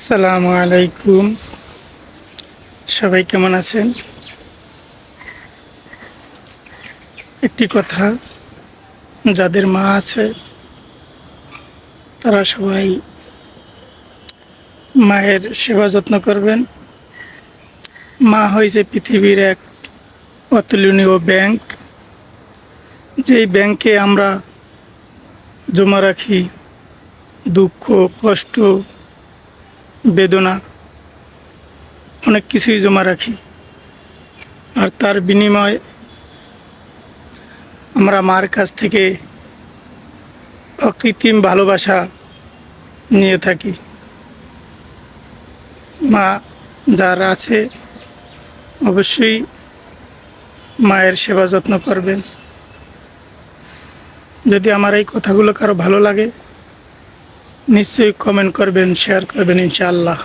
আসসালামু আলাইকুম। সবাই কেমন আছেন? একটি কথা, যাদের মা আছে, তারা সবাই মায়ের সেবা যত্ন করবেন। মা হয়েছে পৃথিবীর এক অতুলনীয় ব্যাংক। যেই ব্যাংকে আমরা জমা রাখি দুঃখ, কষ্ট বেদনা, অনেক কিছুই জমা রাখি। আর তার বিনিময়ে আমরা মার কাছ থেকে অকৃত্রিম ভালোবাসা নিয়ে থাকি। মা যার আছে, অবশ্যই মায়ের সেবা যত্ন করবেন। যদি আমার এই কথাগুলো কারও ভালো লাগে নিশ্চয়ই কমেন্ট করবেন শেয়ার করবেন ইনশাআল্লাহ।